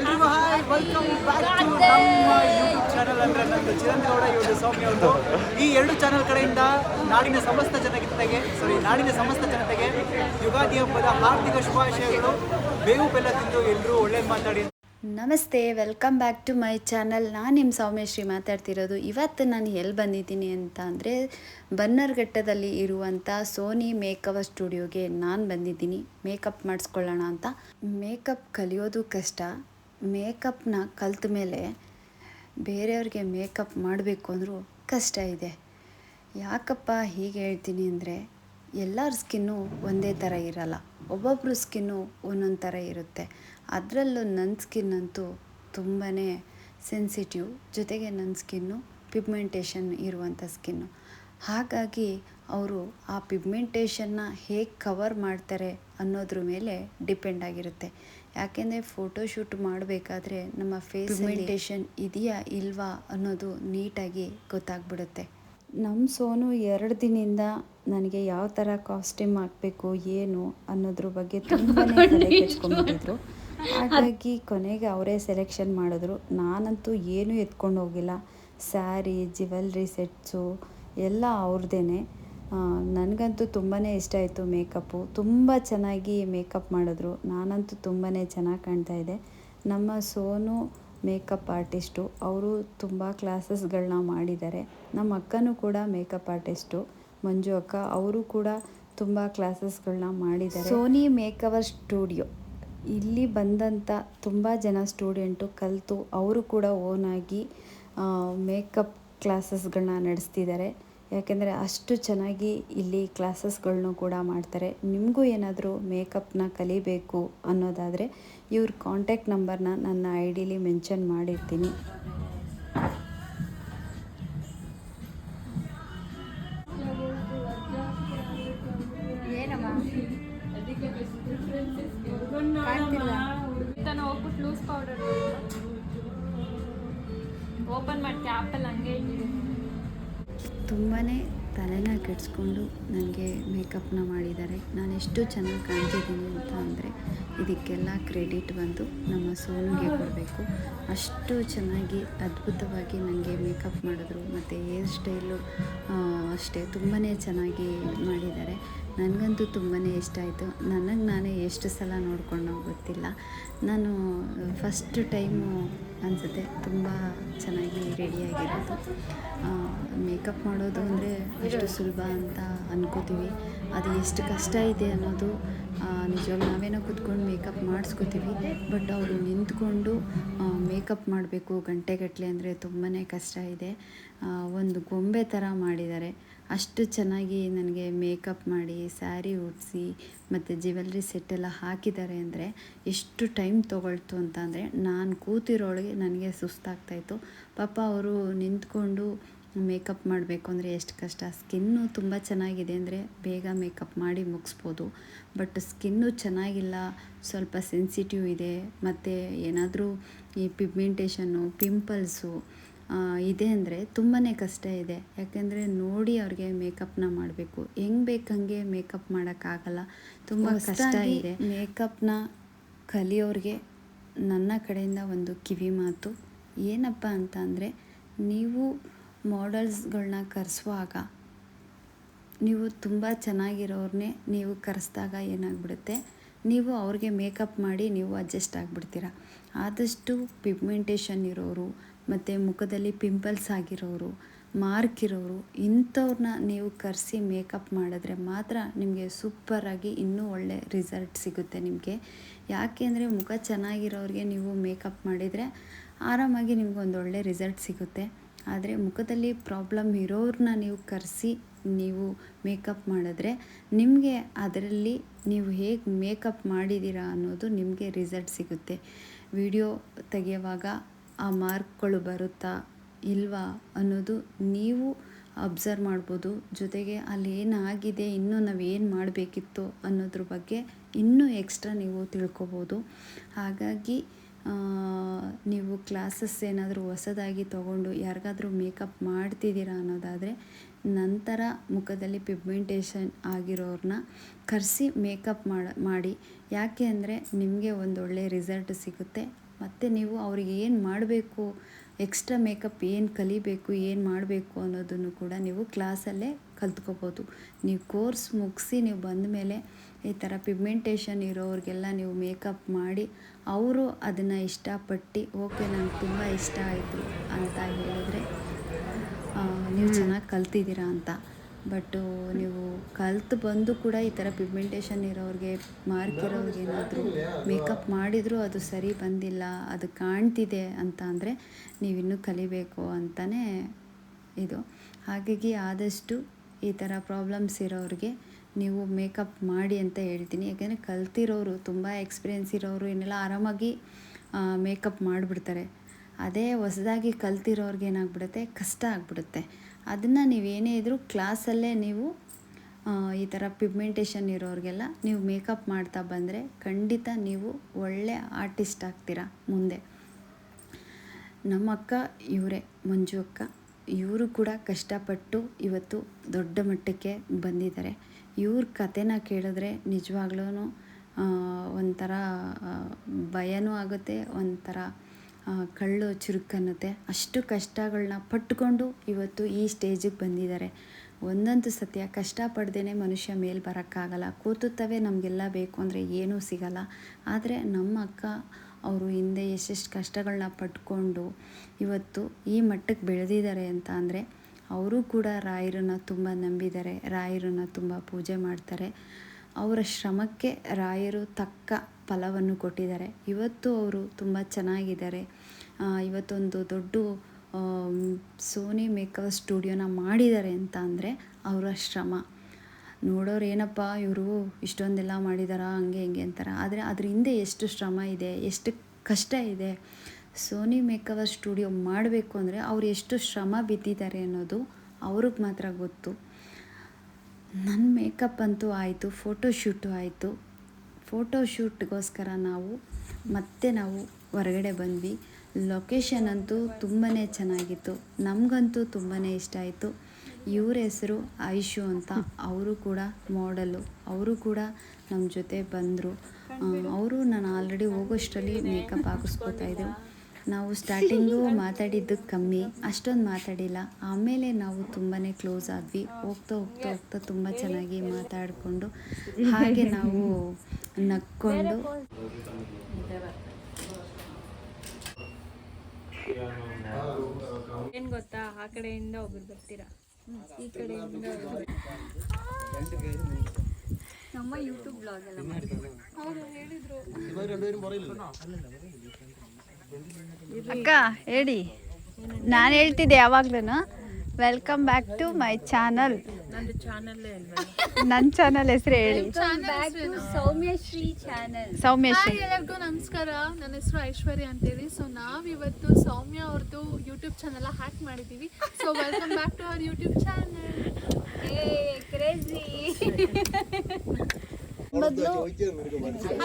ಎಲ್ರಿಗೂ hi welcome back to ನಮ್ಮ YouTube channel ಅಂದ್ರೆ ನಂದು ಚಿರಂತಗೌಡ ಇವರು ಸೌಮ್ಯ ಅವರು ಈ ಎರಡು ಚಾನಲ್ ಕಡೆಯಿಂದ ನಾಡಿನ ಸಮಸ್ತ ಜನತೆಗೆ ಸಾರಿ ನಾಡಿನ ಸಮಸ್ತ ಜನತೆಗೆ ಯುಗಾದಿ ಹಬ್ಬದ ಹಾರ್ದಿಕ ಶುಭಾಶಯಗಳು. ಬೇವು ಬೆಲ್ಲ ತಿಂದು ಎಲ್ಲರೂ ಒಳ್ಳೇದು ಮಾತಾಡಿ. ನಮಸ್ತೆ welcome back to my channel ನಾನು ನಿಮ್ಮ ಸೌಮ್ಯಶ್ರೀ ಮಾತಾಡ್ತಿರೋದು. ಇವತ್ತು ನಾನು ಎಲ್ಲಿ ಬಂದಿದ್ದೀನಿ ಅಂತ ಅಂದರೆ ಬನ್ನರ್ಘಟ್ಟದಲ್ಲಿ ಇರುವಂಥ ಸೋನಿ ಮೇಕವರ್ ಸ್ಟುಡಿಯೋಗೆ ನಾನು ಬಂದಿದ್ದೀನಿ. ಮೇಕಪ್ ಮಾಡಿಸ್ಕೊಳ್ಳೋಣ ಅಂತ. ಮೇಕಪ್ ಕಲಿಯೋದು ಕಷ್ಟ. ಮೇಕಪ್ನ ಕಲ್ತ ಮೇಲೆ ಬೇರೆಯವ್ರಿಗೆ ಮೇಕಪ್ ಮಾಡಬೇಕು ಅಂದರೂ ಕಷ್ಟ ಇದೆ. ಯಾಕಪ್ಪ ಹೀಗೆ ಹೇಳ್ತೀನಿ ಅಂದರೆ ಎಲ್ಲರ ಸ್ಕಿನ್ನು ಒಂದೇ ಥರ ಇರಲ್ಲ. ಒಬ್ಬೊಬ್ಬರು ಸ್ಕಿನ್ನು ಒಂದೊಂದು ಥರ ಇರುತ್ತೆ. ಅದರಲ್ಲೂ ನನ್ನ ಸ್ಕಿನ್ ಅಂತೂ ತುಂಬಾ ಸೆನ್ಸಿಟಿವ್. ಜೊತೆಗೆ ನನ್ನ ಸ್ಕಿನ್ನು ಪಿಗ್ಮೆಂಟೇಷನ್ ಇರುವಂಥ ಸ್ಕಿನ್ನು. ಹಾಗಾಗಿ ಅವರು ಆ ಪಿಗ್ಮೆಂಟೇಷನ್ನ ಹೇಗೆ ಕವರ್ ಮಾಡ್ತಾರೆ ಅನ್ನೋದ್ರ ಮೇಲೆ ಡಿಪೆಂಡ್ ಆಗಿರುತ್ತೆ. ಯಾಕೆಂದರೆ ಫೋಟೋಶೂಟ್ ಮಾಡಬೇಕಾದ್ರೆ ನಮ್ಮ ಫೇಸ್ ಮೆಡಿಟೇಷನ್ ಇದೆಯಾ ಇಲ್ವಾ ಅನ್ನೋದು ನೀಟಾಗಿ ಗೊತ್ತಾಗ್ಬಿಡುತ್ತೆ. ನಮ್ಮ ಸೋನು ಎರಡು ದಿನದಿಂದ ನನಗೆ ಯಾವ ಥರ ಕಾಸ್ಟ್ಯೂಮ್ ಹಾಕಬೇಕು ಏನು ಅನ್ನೋದ್ರ ಬಗ್ಗೆ ತುಂಬಾ ತಲೆ ಕೆಡ್ಸ್ಕೊಂಡ್ಬಿಟ್ಟಿದ್ರು. ಹಾಗಾಗಿ ಕೊನೆಗೆ ಅವರೇ ಸೆಲೆಕ್ಷನ್ ಮಾಡಿದ್ರು. ನಾನಂತೂ ಏನೂ ಎತ್ಕೊಂಡು ಹೋಗಿಲ್ಲ. ಸ್ಯಾರಿ ಜ್ಯುವೆಲ್ರಿ ಸೆಟ್ಸು ಎಲ್ಲ ಅವ್ರದ್ದೇನೆ ನನಗಂತೂ ತುಂಬಾ ಇಷ್ಟ ಆಯಿತು ಮೇಕಪ್ಪು. ತುಂಬ ಚೆನ್ನಾಗಿ ಮೇಕಪ್ ಮಾಡಿದ್ರು. ನಾನಂತೂ ತುಂಬಾ ಚೆನ್ನಾಗಿ ಕಾಣ್ತಾ ಇದೆ ನಮ್ಮ ಸೋನು ಮೇಕಪ್ ಆರ್ಟಿಸ್ಟು. ಅವರು ತುಂಬ ಕ್ಲಾಸಸ್ಗಳನ್ನ ಮಾಡಿದ್ದಾರೆ. ನಮ್ಮ ಅಕ್ಕನೂ ಕೂಡ ಮೇಕಪ್ ಆರ್ಟಿಸ್ಟು. ಮಂಜು ಅಕ್ಕ, ಅವರು ಕೂಡ ತುಂಬ ಕ್ಲಾಸಸ್ಗಳನ್ನ ಮಾಡಿದ್ದಾರೆ. Soni makeover studio. ಇಲ್ಲಿ ಬಂದಂಥ ತುಂಬ ಜನ ಸ್ಟೂಡೆಂಟು ಕಲಿತು, ಅವರು ಕೂಡ ಓನಾಗಿ ಮೇಕಪ್ ಕ್ಲಾಸಸ್ಗಳನ್ನ ನಡೆಸ್ತಿದ್ದಾರೆ. ಯಾಕೆಂದರೆ ಅಷ್ಟು ಚೆನ್ನಾಗಿ ಇಲ್ಲಿ ಕ್ಲಾಸಸ್ಗಳನ್ನೂ ಕೂಡ ಮಾಡ್ತಾರೆ. ನಿಮಗೂ ಏನಾದರೂ ಮೇಕಪ್ನ ಕಲಿಬೇಕು ಅನ್ನೋದಾದರೆ ಇವ್ರ ಕಾಂಟ್ಯಾಕ್ಟ್ ನಂಬರ್ನ ನನ್ನ ಐ ಡಿಲಿ ಮೆನ್ಷನ್ ಮಾಡಿರ್ತೀನಿ. ಓಪನ್ ಮಾಡಿ ಆಪಲ್ ಹಂಗೆ ಇಟ್ಟಿದ್ದೀನಿ ತುಂಬಾ ತಲೆನ ಕೆಡಿಸ್ಕೊಂಡು ನನಗೆ ಮೇಕಪ್ನ ಮಾಡಿದ್ದಾರೆ. ನಾನು ಎಷ್ಟು ಚೆನ್ನಾಗಿ ಕಾಣ್ತಿದ್ದೀನಿ ಅಂತ ಅಂದರೆ ಇದಕ್ಕೆಲ್ಲ ಕ್ರೆಡಿಟ್ ಬಂದು ನಮ್ಮ ಸೋನುಗೆ ಕೊಡಬೇಕು. ಅಷ್ಟು ಚೆನ್ನಾಗಿ ಅದ್ಭುತವಾಗಿ ನನಗೆ ಮೇಕಪ್ ಮಾಡಿದ್ರು. ಮತ್ತು ಹೇರ್ ಸ್ಟೈಲು ಅಷ್ಟೇ ತುಂಬಾ ಚೆನ್ನಾಗಿ ಮಾಡಿದ್ದಾರೆ. ನನಗಂತೂ ತುಂಬಾ ಇಷ್ಟ ಆಯಿತು. ನನಗೆ ನಾನೇ ಎಷ್ಟು ಸಲ ನೋಡ್ಕೊಂಡು ಗೊತ್ತಿಲ್ಲ. ನಾನು ಫಸ್ಟ್ ಟೈಮು ಅನಿಸುತ್ತೆ. ತುಂಬ ಚೆನ್ನಾಗಿ ರೆಡಿಯಾಗಿರೋದು ಮೇಕಪ್ ಮಾಡೋದು ಅಂದರೆ ಎಷ್ಟು ಸುಲಭ ಅಂತ ಅಂದ್ಕೋತೀವಿ ಅದು ಎಷ್ಟು ಕಷ್ಟ ಇದೆ ಅನ್ನೋದು ನಿಜವಾಗ್ಲೂ ನಾವೇನೋ ಕೂತ್ಕೊಂಡು ಮೇಕಪ್ ಮಾಡಿಸ್ಕೋತೀವಿ. ಬಟ್ ಅವರು ನಿಂತ್ಕೊಂಡು ಮೇಕಪ್ ಮಾಡಬೇಕು ಗಂಟೆಗಟ್ಟಲೆ ಅಂದರೆ ತುಂಬಾ ಕಷ್ಟ ಇದೆ. ಒಂದು ಗೊಂಬೆ ಥರ ಮಾಡಿದ್ದಾರೆ. ಅಷ್ಟು ಚೆನ್ನಾಗಿ ನನಗೆ ಮೇಕಪ್ ಮಾಡಿ, ಸ್ಯಾರಿ ಉಡಿಸಿ, ಮತ್ತು ಜ್ಯುವೆಲ್ರಿ ಸೆಟ್ಟೆಲ್ಲ ಹಾಕಿದ್ದಾರೆ ಅಂದರೆ ಎಷ್ಟು ಟೈಮ್ ತೊಗೊಳ್ತು ಅಂತ ಅಂದರೆ ನಾನು ಕೂತಿರೋಳಿಗೆ ನನಗೆ ಸುಸ್ತಾಗ್ತಾಯಿತ್ತು ಪಾಪ ಅವರು ನಿಂತ್ಕೊಂಡು ಮೇಕಪ್ ಮಾಡಬೇಕು ಅಂದರೆ ಎಷ್ಟು ಕಷ್ಟ. ಸ್ಕಿನ್ನು ತುಂಬ ಚೆನ್ನಾಗಿದೆ ಅಂದರೆ ಬೇಗ ಮೇಕಪ್ ಮಾಡಿ ಮುಗಿಸ್ಬೋದು. ಬಟ್ ಸ್ಕಿನ್ನು ಚೆನ್ನಾಗಿಲ್ಲ ಸ್ವಲ್ಪ ಸೆನ್ಸಿಟಿವ್ ಇದೆ ಮತ್ತು ಏನಾದರೂ ಈ ಪಿಗ್ಮೆಂಟೇಷನ್ನು ಪಿಂಪಲ್ಸು ಇದೆ ಅಂದರೆ ತುಂಬಾ ಕಷ್ಟ ಇದೆ. ಯಾಕೆಂದರೆ ನೋಡಿ ಅವ್ರಿಗೆ ಮೇಕಪ್ನ ಮಾಡಬೇಕು. ಹೆಂಗೆ ಬೇಕಂಗೆ ಮೇಕಪ್ ಮಾಡೋಕ್ಕಾಗಲ್ಲ ತುಂಬ ಕಷ್ಟ ಇದೆ. ಮೇಕಪ್ನ ಕಲಿಯೋರಿಗೆ ನನ್ನ ಕಡೆಯಿಂದ ಒಂದು ಕಿವಿ ಮಾತು. ಏನಪ್ಪ ಅಂತ ಅಂದರೆ ನೀವು ಮಾಡಲ್ಸ್ಗಳನ್ನ ಕರೆಸುವಾಗ ನೀವು ತುಂಬ ಚೆನ್ನಾಗಿರೋರನ್ನೇ ನೀವು ಕರೆಸಿದಾಗ ಏನಾಗ್ಬಿಡುತ್ತೆ? ನೀವು ಅವ್ರಿಗೆ ಮೇಕಪ್ ಮಾಡಿ ನೀವು ಅಡ್ಜಸ್ಟ್ ಆಗಿಬಿಡ್ತೀರ? ಆದಷ್ಟು ಪಿಗ್ಮೆಂಟೇಷನ್ ಇರೋರು ಮತ್ತು ಮುಖದಲ್ಲಿ ಪಿಂಪಲ್ಸ್ ಆಗಿರೋರು ಮಾರ್ಕ್ ಇರೋರು ಇಂಥವ್ರನ್ನ ನೀವು ಕರೆಸಿ ಮೇಕಪ್ ಮಾಡಿದ್ರೆ ಮಾತ್ರ ನಿಮಗೆ ಸೂಪರಾಗಿ ಇನ್ನೂ ಒಳ್ಳೆ ರಿಸಲ್ಟ್ ಸಿಗುತ್ತೆ ನಿಮಗೆ. ಯಾಕೆ ಅಂದರೆ ಮುಖ ಚೆನ್ನಾಗಿರೋರಿಗೆ ನೀವು ಮೇಕಪ್ ಮಾಡಿದರೆ ಆರಾಮಾಗಿ ನಿಮ್ಗೊಂದು ಒಳ್ಳೆ ರಿಸಲ್ಟ್ ಸಿಗುತ್ತೆ. ಆದರೆ ಮುಖದಲ್ಲಿ ಪ್ರಾಬ್ಲಮ್ ಇರೋರನ್ನ ನೀವು ಕರೆಸಿ, ನೀವು ಮೇಕಪ್ ಮಾಡಿದ್ರೆ ನಿಮಗೆ ಅದರಲ್ಲಿ ನೀವು ಹೇಗೆ ಮೇಕಪ್ ಮಾಡಿದ್ದೀರಾ ಅನ್ನೋದು ನಿಮಗೆ ರಿಸಲ್ಟ್ ಸಿಗುತ್ತೆ. ವಿಡಿಯೋ ತೆಗೆಯುವಾಗ ಆ ಮಾರ್ಕ್ಗಳು ಬರುತ್ತಾ ಇಲ್ವಾ ಅನ್ನೋದು ನೀವು ಅಬ್ಸರ್ವ್ ಮಾಡ್ಬೋದು. ಜೊತೆಗೆ ಅಲ್ಲಿ ಏನಾಗಿದೆ, ಇನ್ನೂ ನಾವು ಏನು ಮಾಡಬೇಕಿತ್ತು ಅನ್ನೋದ್ರ ಬಗ್ಗೆ ಇನ್ನೂ ಎಕ್ಸ್ಟ್ರಾ ನೀವು ತಿಳ್ಕೊಬೋದು. ಹಾಗಾಗಿ ನೀವು ಕ್ಲಾಸಸ್ ಏನಾದರೂ ಹೊಸದಾಗಿ ತೊಗೊಂಡು ಯಾರಿಗಾದರೂ ಮೇಕಪ್ ಮಾಡ್ತಿದ್ದೀರಾ ಅನ್ನೋದಾದರೆ ನಂತರ ಮುಖದಲ್ಲಿ ಪಿಗ್ಮೆಂಟೇಷನ್ ಆಗಿರೋರನ್ನ ಕರೆಸಿ ಮೇಕಪ್ ಮಾಡ ಯಾಕೆ ಅಂದರೆ ನಿಮಗೆ ಒಂದೊಳ್ಳೆ ರಿಸಲ್ಟ್ ಸಿಗುತ್ತೆ. ಮತ್ತು ನೀವು ಅವ್ರಿಗೆ ಏನು ಮಾಡಬೇಕು ಎಕ್ಸ್ಟ್ರಾ ಮೇಕಪ್ ಏನು ಕಲಿಬೇಕು, ಏನು ಮಾಡಬೇಕು ಅನ್ನೋದನ್ನು ಕೂಡ ನೀವು ಕ್ಲಾಸಲ್ಲೇ ಕಲ್ತ್ಕೋಬೋದು. ನೀವು ಕೋರ್ಸ್ ಮುಗಿಸಿ ನೀವು ಬಂದ ಮೇಲೆ ಈ ಥರ ಪಿಗ್ಮೆಂಟೇಷನ್ ಇರೋರಿಗೆಲ್ಲ ನೀವು ಮೇಕಪ್ ಮಾಡಿ ಅವರು ಅದನ್ನು ಇಷ್ಟಪಟ್ಟು ಓಕೆ ನಂಗೆ ತುಂಬ ಇಷ್ಟ ಆಯಿತು ಅಂತ ಹೇಳಿದ್ರೆ ನೀವು ಚೆನ್ನಾಗಿ ಕಲ್ತಿದ್ದೀರಾ ಅಂತ. ಬಟ್ಟು ನೀವು ಕಲ್ತು ಬಂದು ಕೂಡ ಈ ಥರ ಪಿಗ್ಮೆಂಟೇಷನ್ ಇರೋರಿಗೆ ಮಾರ್ಕ್ ಇರೋರಿಗೆ ಏನಾದರೂ ಮೇಕಪ್ ಮಾಡಿದರೂ ಅದು ಸರಿ ಬಂದಿಲ್ಲ ಅದು ಕಾಣ್ತಿದೆ ಅಂತ ಅಂದರೆ ನೀವಿನ್ನೂ ಕಲಿಬೇಕು ಅಂತಲೇ ಇದು. ಹಾಗಾಗಿ ಆದಷ್ಟು ಈ ಥರ ಪ್ರಾಬ್ಲಮ್ಸ್ ಇರೋರಿಗೆ ನೀವು ಮೇಕಪ್ ಮಾಡಿ ಅಂತ ಹೇಳ್ತೀನಿ. ಯಾಕೆಂದರೆ ಕಲ್ತಿರೋರು, ತುಂಬ ಎಕ್ಸ್ಪೀರಿಯೆನ್ಸ್ ಇರೋರು ಏನೆಲ್ಲ ಆರಾಮಾಗಿ ಮೇಕಪ್ ಮಾಡಿಬಿಡ್ತಾರೆ. ಅದೇ ಹೊಸದಾಗಿ ಕಲ್ತಿರೋರ್ಗೆ ಏನಾಗ್ಬಿಡುತ್ತೆ? ಕಷ್ಟ ಆಗಿಬಿಡುತ್ತೆ. ಅದನ್ನು ನೀವೇನೇ ಇದ್ದರೂ ಕ್ಲಾಸಲ್ಲೇ ನೀವು ಈ ಥರ ಪಿಗ್ಮೆಂಟೇಷನ್ ಇರೋರಿಗೆಲ್ಲ ನೀವು ಮೇಕಪ್ ಮಾಡ್ತಾ ಬಂದರೆ ಖಂಡಿತ ನೀವು ಒಳ್ಳೆ ಆರ್ಟಿಸ್ಟ್ ಆಗ್ತೀರಾ ಮುಂದೆ. ನಮ್ಮ ಅಕ್ಕ, ಇವರೇ, ಮಂಜು ಅಕ್ಕ. ಇವರು ಕೂಡ ಕಷ್ಟಪಟ್ಟು ಇವತ್ತು ದೊಡ್ಡ ಮಟ್ಟಕ್ಕೆ ಬಂದಿದ್ದಾರೆ. ಇವ್ರ ಕಥೆನ ಕೇಳಿದ್ರೆ ನಿಜವಾಗ್ಲೂ ಒಂಥರ ಭಯನೂ ಆಗುತ್ತೆ, ಒಂಥರ ಕಳ್ಳು ಚುರುಕನ್ನುತ್ತೆ. ಅಷ್ಟು ಕಷ್ಟಗಳನ್ನ ಪಟ್ಟುಕೊಂಡು ಇವತ್ತು ಈ ಸ್ಟೇಜಿಗೆ ಬಂದಿದ್ದಾರೆ. ಒಂದಂತೂ ಸತ್ಯ ಕಷ್ಟಪಡ್ದೇ ಮನುಷ್ಯ ಮೇಲೆ ಬರೋಕ್ಕಾಗಲ್ಲ. ಕೂತುತ್ತವೆ ನಮಗೆಲ್ಲ ಬೇಕು ಅಂದರೆ ಏನೂ ಸಿಗಲ್ಲ. ಆದರೆ ನಮ್ಮ ಅಕ್ಕ ಅವರು ಹಿಂದೆ ಎಷ್ಟೆಷ್ಟು ಕಷ್ಟಗಳನ್ನ ಪಟ್ಕೊಂಡು ಇವತ್ತು ಈ ಮಟ್ಟಕ್ಕೆ ಬೆಳೆದಿದ್ದಾರೆ ಅಂತ ಅಂದರೆ ಅವರು ಕೂಡ ರಾಯರನ್ನ ತುಂಬ ನಂಬಿದ್ದಾರೆ, ರಾಯರನ್ನ ತುಂಬ ಪೂಜೆ ಮಾಡ್ತಾರೆ. ಅವರ ಶ್ರಮಕ್ಕೆ ರಾಯರು ತಕ್ಕ ಫಲವನ್ನು ಕೊಟ್ಟಿದ್ದಾರೆ. ಇವತ್ತು ಅವರು ತುಂಬ ಚೆನ್ನಾಗಿದ್ದಾರೆ. ಇವತ್ತೊಂದು ದೊಡ್ಡ ಸೋನಿ ಮೇಕಪ್ ಸ್ಟುಡಿಯೋನ ಮಾಡಿದ್ದಾರೆ ಅಂತ ಅಂದರೆ ಅವರ ಶ್ರಮ. ನೋಡೋರು ಏನಪ್ಪ ಇವರು ಇಷ್ಟೊಂದೆಲ್ಲ ಮಾಡಿದಾರಾ, ಹಂಗೆ ಹಿಂಗೆ ಅಂತಾರೆ. ಆದರೆ ಅದ್ರ ಹಿಂದೆ ಎಷ್ಟು ಶ್ರಮ ಇದೆ, ಎಷ್ಟು ಕಷ್ಟ ಇದೆ. ಸೋನಿ ಮೇಕವರ್ ಸ್ಟುಡಿಯೋ ಮಾಡಬೇಕು ಅಂದರೆ ಅವ್ರು ಎಷ್ಟು ಶ್ರಮ ಬಿದ್ದಿದ್ದಾರೆ ಅನ್ನೋದು ಅವ್ರಿಗೆ ಮಾತ್ರ ಗೊತ್ತು. ನನ್ನ ಮೇಕಪ್ ಅಂತೂ ಆಯಿತು ಫೋಟೋಶೂಟು ಆಯಿತು. ಫೋಟೋಶೂಟ್ಗೋಸ್ಕರ ನಾವು ಮತ್ತೆ ನಾವು ಹೊರಗಡೆ ಬಂದ್ವಿ. ಲೊಕೇಶನ್ ಅಂತೂ ತುಂಬಾ ಚೆನ್ನಾಗಿತ್ತು. ನಮಗಂತೂ ತುಂಬಾ ಇಷ್ಟ ಆಯಿತು. ಇವ್ರ ಹೆಸರು ಐಶು ಅಂತ. ಅವರು ಕೂಡ ಮಾಡಲು ಅವರು ಕೂಡ ನಮ್ಮ ಜೊತೆ ಬಂದರು. ಅವರು ನಾನು ಆಲ್ರೆಡಿ ಹೋಗೋಷ್ಟರಲ್ಲಿ ಮೇಕಪ್ ಹಾಕಿಸ್ಕೊತಾ ಇದ್ದೆವು ನಾವು ಸ್ಟಾರ್ಟಿಂಗು ಮಾತಾಡಿದ್ದು ಕಮ್ಮಿ. ಅಷ್ಟೊಂದು ಮಾತಾಡಿಲ್ಲ. ಆಮೇಲೆ ನಾವು ತುಂಬಾ ಕ್ಲೋಸ್ ಆದ್ವಿ. ಹೋಗ್ತಾ ಹೋಗ್ತಾ ಹೋಗ್ತಾ ತುಂಬ ಚೆನ್ನಾಗಿ ಮಾತಾಡಿಕೊಂಡು ಹಾಗೆ ನಾವು ನಕ್ಕೊಂಡು ಏನು ಗೊತ್ತಾ? ಆ ಕಡೆಯಿಂದ ಒಬ್ರು ಬರ್ತೀರಾ? ಈ ಕಡೆಯಿಂದ. ನಮ್ಮ ಯೂಟ್ಯೂಬ್ ಬ್ಲಾಗ್ ಎಲ್ಲ. ಹೌದು ಹೇಳಿದ್ರು ಅಕ್ಕ ಹೇಳಿ ನಾನು ಹೇಳ್ತಿದ್ದೆ ಯಾವಾಗ್ಲೂ welcome back to my channel ನನ್ನ ಚಾನಲ್ ಹೆಸರು ಹೇಳಿ. ಸೌಮ್ಯಶ್ರೀ ಚಾನಲ್. ಸೌಮ್ಯಶ್ರೀ. ಎಲ್ಲರಿಗೂ ನಮಸ್ಕಾರ. ನನ್ನ ಹೆಸರು ಐಶ್ವರ್ಯ ಅಂತೇಳಿ. ಸೊ ನಾವಿವತ್ತು ಸೌಮ್ಯ ಅವ್ರದ್ದು ಯೂಟ್ಯೂಬ್ ಚಾನೆಲ್ ಹ್ಯಾಕ್ ಮಾಡಿದ್ದೀವಿ. So welcome back to our YouTube channel crazy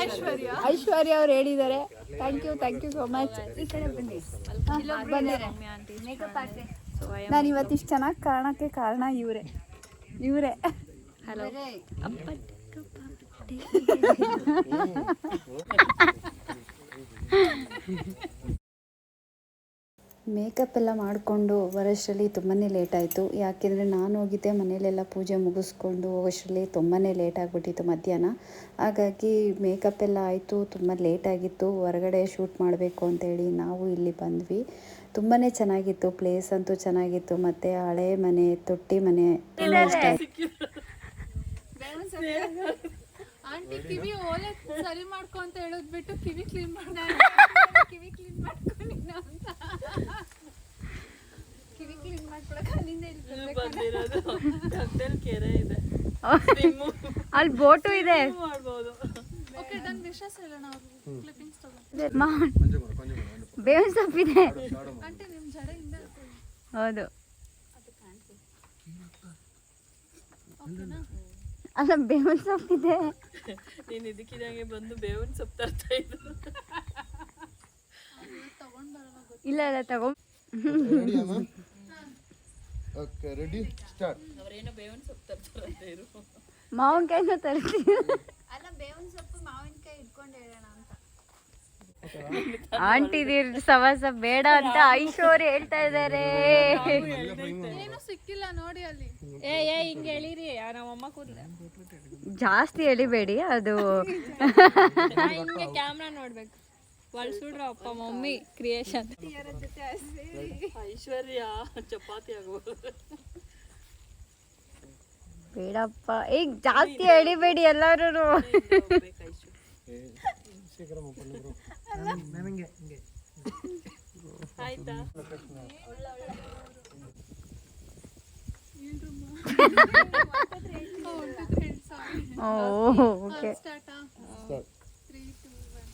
Aishwarya. Aishwarya ಅವ್ರು ಹೇಳಿದ್ದಾರೆ. Thank you thank you so much ಈ ಕಡೆ ಬನ್ನಿ. ನಾನು ಇವತ್ತಿಷ್ಟು ಚೆನ್ನಾಗಿ ಕಾರಣಕ್ಕೆ ಕಾರಣ ಇವರೇ. ಇವರೇ. ಹಲೋ. ಮೇಕಪ್ ಎಲ್ಲ ಮಾಡಿಕೊಂಡು ಬರೋಷ್ಟರಲ್ಲಿ ತುಂಬಾ ಲೇಟ್ ಆಯಿತು. ಯಾಕೆಂದರೆ ನಾನು ಹೋಗಿದ್ದೆ ಮನೇಲೆಲ್ಲ ಪೂಜೆ ಮುಗಿಸ್ಕೊಂಡು ಹೋಗೋಷ್ಟರಲ್ಲಿ ತುಂಬಾ ಲೇಟ್ ಆಗಿಬಿಟ್ಟಿತ್ತು ಮಧ್ಯಾಹ್ನ. ಹಾಗಾಗಿ ಮೇಕಪ್ ಎಲ್ಲ ಆಯಿತು ತುಂಬ ಲೇಟ್ ಆಗಿತ್ತು. ಹೊರಗಡೆ ಶೂಟ್ ಮಾಡಬೇಕು ಅಂತೇಳಿ ನಾವು ಇಲ್ಲಿ ಬಂದ್ವಿ. ತುಂಬಾ ಚೆನ್ನಾಗಿತ್ತು ಪ್ಲೇಸ್ ಅಂತೂ ಚೆನ್ನಾಗಿತ್ತು ಮತ್ತು ಹಳೆ ಮನೆ ತೊಟ್ಟಿ ಮನೆ ತುಂಬ ಇಷ್ಟ ಆಯಿತು. ಆಂಟಿ ಕಿವಿ ಓಲೆ ಸರಿ ಮಾಡ್ಕೊ ಅಂತ ಹೇಳೋದ್ ಬಿಟ್ಟು ಕಿವಿ ಕ್ಲೀನ್ ಮಾಡ ಕಿವಿ ಕ್ಲೀನ್ ಮಾಡ್ಕೊಂಡಿನ ಅಂತ. ಕಿವಿ ಕ್ಲೀನ್ ಮಾಡ್ಕೊಳಕ್ ಅಲ್ಲಿಂದ ಇಲ್ಲಿ ಇದೆ. ಅಲ್ಲಿ ಬೋಟು ಇದೆ. ಓಕೆ ಡನ್ ವಿಶಸ್ ಹೇಳೋಣ ಕ್ಲಿಪ್ಪಿಂಗ್ಸ್ ತಗೋ. ಬೇವಿನ ಸೊಪ್ಪಿದೆ ಆಂಟಿ ನಿಮ್ಮ ಜಡೆ ಹಿಂದೆ. ಹಾಕೊಳ್ಳಿ. ಹೌದು ಅಲ್ಲ ಬೇವಿನ ಸೊಪ್ಪಿದೆ ನೀನು ಇದಕ್ಕಿದಂಗೆ ಬಂದು ಬೇವಿನ ಸೊಪ್ಪು ತರ್ತಾ ಇದ್ದು. ಇಲ್ಲ ಇಲ್ಲ ತಗೋ. ರೆಡಿ ಸ್ಟಾರ್ಟ್ ಅವರೇನೋ ಬೇವಿನ ಸೊಪ್ಪು ತರ್ತಾರಂತೆ ಇರು ಮಾವಿನಕಾಯಿನ ತರ್ತೀನಿ ಅಲ್ಲ ಬೇವಿನ ಸೊಪ್ಪು ಮಾವಿನಕಾಯಿ ಇಟ್ಕೊಂಡು ಹೇಳೋಣ ಅಂತ. ಆಂಟಿದಿರ್ ಸವಾಸ ಬೇಡ ಅಂತ ಐಶೋರ್ ಹೇಳ್ತಾ ಇದಾರೆ ಏನು ಸಿಕ್ಕಿಲ್ಲ ನೋಡಿ ಅಲ್ಲಿ. ಏ ಏ ಹಿಂಗೆ ಹೇಳಿರಿ ನಮ್ಮಮ್ಮ ಕೂದಲ. ಜಾಸ್ತಿ ಎಳಿಬೇಡಿ ಅದು. ಹಿಂಗೆ ಕ್ಯಾಮ್ರಾ ನೋಡ್ಬೇಕು. ಬಳಸ್ಬಿಡ್ರ ಅಪ್ಪ ಮಮ್ಮಿ ಕ್ರಿಯೇಷನ್ ಐಶ್ವರ್ಯ ಚಪಾತಿ ಬೇಡಪ್ಪ ಈಗ ಜಾಸ್ತಿ ಎಳಿಬೇಡಿ ಎಲ್ಲರೂ okay start three two one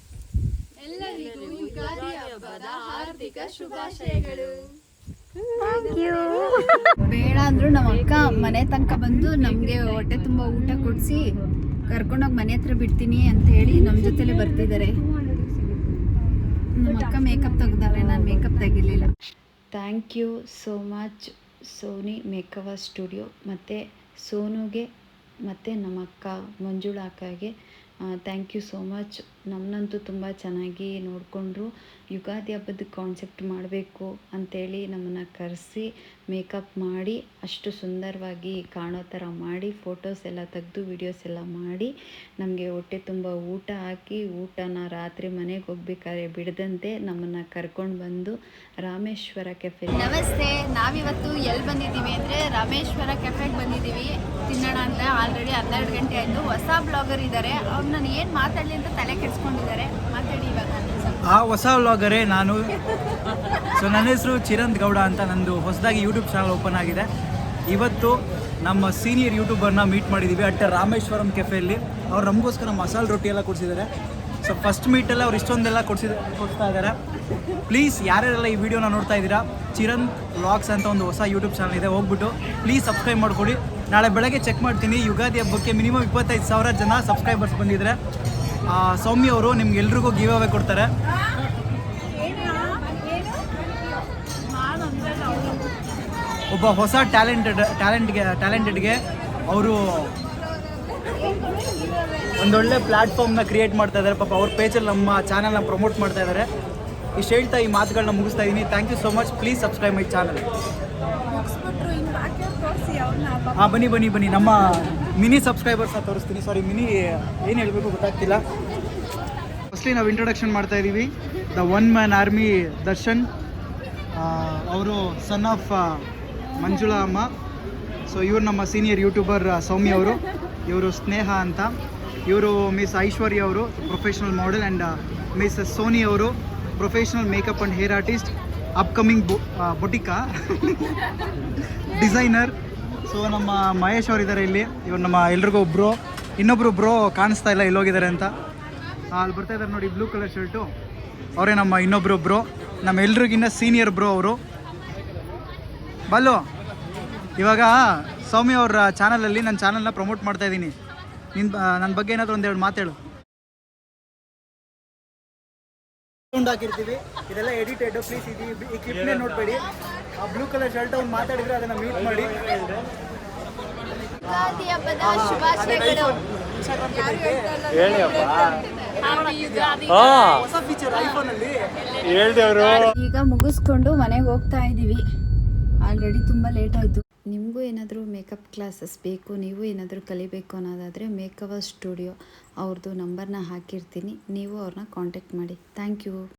ಎಲ್ಲರಿಗೂ ಯುಗಾದಿ ಹಬ್ಬದ ಹಾರ್ದಿಕ ಶುಭಾಶಯಗಳು. ಬೇಡ ಅಂದ್ರು ನಮ್ಮ ಅಕ್ಕ ಮನೆ ತನಕ ಬಂದು ನಮಗೆ ಹೊಟ್ಟೆ ತುಂಬಾ ಊಟ ಕೊಡಿಸಿ ಕರ್ಕೊಂಡೋಗಿ ಮನೆ ಹತ್ರ ಬಿಡ್ತೀನಿ ಅಂತ ಹೇಳಿ ನಮ್ಮ ಜೊತೆಲೆ ಬರ್ತಿದ್ದಾರೆ. ನಮ್ಮ ಅಕ್ಕ ಮೇಕಪ್ ತೆಗ್ದಾರೆ ನಾನು makeup ತೆಗಿಲಿಲ್ಲ. Thank you so much Soni makeover studio ಮತ್ತು ಸೋನುಗೆ ಮತ್ತು ನಮ್ಮ ಅಕ್ಕ ಮಂಜುಳಾ ಅಕ್ಕಗೆ ಥ್ಯಾಂಕ್ ಯು ಸೋ ಮಚ್ ನಮ್ಮನ್ನಂತೂ ತುಂಬ ಚೆನ್ನಾಗಿ ನೋಡಿಕೊಂಡ್ರು. ಯುಗಾದಿ ಹಬ್ಬದ ಕಾನ್ಸೆಪ್ಟ್ ಮಾಡಬೇಕು ಅಂಥೇಳಿ ನಮ್ಮನ್ನು ಕರೆಸಿ ಮೇಕಪ್ ಮಾಡಿ ಅಷ್ಟು ಸುಂದರವಾಗಿ ಕಾಣೋ ಥರ ಮಾಡಿ ಫೋಟೋಸ್ ಎಲ್ಲ ತೆಗೆದು ವಿಡಿಯೋಸ್ ಎಲ್ಲ ಮಾಡಿ, ನಮಗೆ ಹೊಟ್ಟೆ ತುಂಬ ಊಟ ಹಾಕಿ ಊಟನ ರಾತ್ರಿ ಮನೆಗೆ ಹೋಗ್ಬೇಕಾದ್ರೆ ಬಿಡದಂತೆ ನಮ್ಮನ್ನು ಕರ್ಕೊಂಡು ಬಂದು ರಾಮೇಶ್ವರ ಕೆಫೆ ನಮಸ್ತೆ, ನಾವಿವತ್ತು ಎಲ್ಲಿ ಬಂದಿದ್ದೀವಿ ಅಂದರೆ ರಾಮೇಶ್ವರ ಕೆಫೆಗೆ ಬಂದಿದ್ದೀವಿ. ತಿನ್ನೋಣ ಅಂದರೆ ಆಲ್ರೆಡಿ ಹನ್ನೆರಡು ಗಂಟೆ ಆಯಿತು. ಹೊಸ ಬ್ಲಾಗರ್ ಇದ್ದಾರೆ ಅವ್ರು ನಾನು ಏನು ಮಾತಾಡಲಿ ಅಂತ ತಲೆ ಆ ಹೊಸ ವ್ಲಾಗರೇ ನಾನು. ಸೊ ನನ್ನ ಹೆಸರು ಚಿರಂತ್ ಗೌಡ ಅಂತ ನಂದು ಹೊಸದಾಗಿ ಯೂಟ್ಯೂಬ್ ಚಾನಲ್ ಓಪನ್ ಆಗಿದೆ. ಇವತ್ತು ನಮ್ಮ ಸೀನಿಯರ್ ಯೂಟ್ಯೂಬರ್ನ ಮೀಟ್ ಮಾಡಿದ್ದೀವಿ ಅಟ್ ರಾಮೇಶ್ವರಂ ಕೆಫೆಯಲ್ಲಿ ಅವ್ರು ನಮಗೋಸ್ಕರ ಮಸಾಲೆ ರೊಟ್ಟಿ ಎಲ್ಲ ಕೊಡಿಸಿದ್ದಾರೆ. ಸೊ ಫಸ್ಟ್ ಮೀಟಲ್ಲಿ ಅವ್ರು ಇಷ್ಟೊಂದೆಲ್ಲ ಕೊಡಿಸಿದ ಕೊಡ್ತಾ ಇದ್ದಾರೆ. ಪ್ಲೀಸ್ ಯಾರ್ಯಾರೆಲ್ಲ ಈ ವಿಡಿಯೋನ ನೋಡ್ತಾ ಇದ್ದೀರಾ ಚಿರಂತ್ ವ್ಲಾಗ್ಸ್ ಅಂತ ಒಂದು ಹೊಸ ಯೂಟ್ಯೂಬ್ ಚಾನಲ್ ಇದೆ, ಹೋಗ್ಬಿಟ್ಟು ಪ್ಲೀಸ್ ಸಬ್ಸ್ಕ್ರೈಬ್ ಮಾಡ್ಕೊಡಿ. ನಾಳೆ ಬೆಳಗ್ಗೆ ಚೆಕ್ ಮಾಡ್ತೀನಿ. ಯುಗಾದಿ ಹಬ್ಬಕ್ಕೆ ಮಿನಿಮಮ್ ಇಪ್ಪತ್ತೈದು ಸಾವಿರ ಜನ ಸಬ್ಸ್ಕ್ರೈಬರ್ಸ್ ಬಂದಿದ್ದಾರೆ ಸೌಮ್ಯ ಅವರು ನಿಮ್ಗೆ ಎಲ್ರಿಗೂ ಗಿವ್ ಅವೇ ಕೊಡ್ತಾರೆ. ಒಬ್ಬ ಹೊಸ ಟ್ಯಾಲೆಂಟೆಡ್ ಟ್ಯಾಲೆಂಟ್ಗೆ ಟ್ಯಾಲೆಂಟೆಡ್ಗೆ ಅವರು ಒಂದೊಳ್ಳೆ ಪ್ಲ್ಯಾಟ್ಫಾರ್ಮ್ನ ಕ್ರಿಯೇಟ್ ಮಾಡ್ತಾ ಇದ್ದಾರೆ ಪಾಪ ಅವ್ರ ಪೇಜಲ್ಲಿ ನಮ್ಮ ಚಾನಲ್ನ ಪ್ರಮೋಟ್ ಮಾಡ್ತಾ ಇದ್ದಾರೆ ಇಷ್ಟು ಹೇಳ್ತಾ ಈ ಮಾತುಗಳನ್ನ ಮುಗಿಸ್ತಾ ಇದ್ದೀನಿ thank you so much please subscribe my channel ಹಾಂ ಬನ್ನಿ ಬನ್ನಿ ಬನ್ನಿ. ನಮ್ಮ ಮಿನಿ ಸಬ್ಸ್ಕ್ರೈಬರ್ಸ್ನ ತೋರಿಸ್ತೀನಿ. ಸಾರಿ ಮಿನಿ ಏನು ಹೇಳಬೇಕು ಗೊತ್ತಾಗ್ತಿಲ್ಲ. ಫಸ್ಟ್ಲಿ ನಾವು ಇಂಟ್ರೊಡಕ್ಷನ್ ಮಾಡ್ತಾ ಇದ್ದೀವಿ the one man army Darshan. ಅವರು ಸನ್ ಆಫ್ ಮಂಜುಳಾ ಅಮ್ಮ. ಸೊ ಇವರು ನಮ್ಮ ಸೀನಿಯರ್ ಯೂಟ್ಯೂಬರ್ ಸೌಮ್ಯ ಅವರು. ಇವರು ಸ್ನೇಹ ಅಂತ. ಇವರು ಮಿಸ್ ಐಶ್ವರ್ಯ ಅವರು professional model and miss Soni ಅವರು professional makeup and hair artist upcoming boutique. Designer so ನಮ್ಮ ಮಹೇಶ್ ಅವರು ಇದ್ದಾರೆ ಇಲ್ಲಿ. ಇವ್ರು ನಮ್ಮ ಎಲ್ರಿಗೂ ಒಬ್ಬರು ಇನ್ನೊಬ್ರು ಬ್ರೋ ಕಾಣಿಸ್ತಾ ಇಲ್ಲ ಎಲ್ಲೋಗಿದ್ದಾರೆ ಅಂತ. ಆ, ಅಲ್ಲಿ ಬರ್ತಾ ಇದ್ದಾರೆ ನೋಡಿ ಬ್ಲೂ ಕಲರ್ ಶರ್ಟು ಅವರೇ ನಮ್ಮ ಇನ್ನೊಬ್ರು ಬ್ರೋ. ನಮ್ಮ ಎಲ್ರಿಗಿನ್ನ ಸೀನಿಯರ್ ಬ್ರೋ ಅವರು. ಬಲ್ಲು ಇವಾಗ ಸೌಮ್ಯ ಅವರ ಚಾನಲಲ್ಲಿ ನನ್ನ ಚಾನಲ್ನ ಪ್ರಮೋಟ್ ಮಾಡ್ತಾ ಇದ್ದೀನಿ. ನಿನ್ನ ನನ್ನ ಬಗ್ಗೆ ಏನಾದರೂ ಒಂದೆರಡು ಮಾತೇಳು ಹಾಕಿರ್ತೀವಿ. ಇದೆಲ್ಲ ಎಡಿಟೆಡ್ ಪ್ಲೀಸ್ ಇದು ಈ ಕ್ಲಿಪ್ನೇ ನೋಡಬೇಡಿ. ಆ ಬ್ಲೂ ಕಲರ್ ಶರ್ಟ್ ಅವ್ನು ಮಾತಾಡಿದ್ರೆ ಅದನ್ನ ಮ್ಯೂಟ್ ಮಾಡಿ. ಯುಗಾದಿ ಹಬ್ಬದ ಶುಭಾಶಯಗಳು. ಹೊಸ ಫೀಚರ್ ಐಫೋನಲ್ಲಿ ಈಗ ಮುಗಿಸ್ಕೊಂಡು ಮನೆಗೆ ಹೋಗ್ತಾ ಇದ್ದೀವಿ ಆಲ್ರೆಡಿ ತುಂಬ ಲೇಟ್ ಆಯಿತು. ನಿಮಗೂ ಏನಾದರೂ ಮೇಕಪ್ ಕ್ಲಾಸಸ್ ಬೇಕು ನೀವು ಏನಾದರೂ ಕಲಿಬೇಕು ಅನ್ನೋದಾದರೆ ಮೇಕಪ್ ಸ್ಟುಡಿಯೋ ಅವ್ರದ್ದು ನಂಬರ್ನ ಹಾಕಿರ್ತೀನಿ. ನೀವು ಅವ್ರನ್ನ ಕಾಂಟ್ಯಾಕ್ಟ್ ಮಾಡಿ. Thank you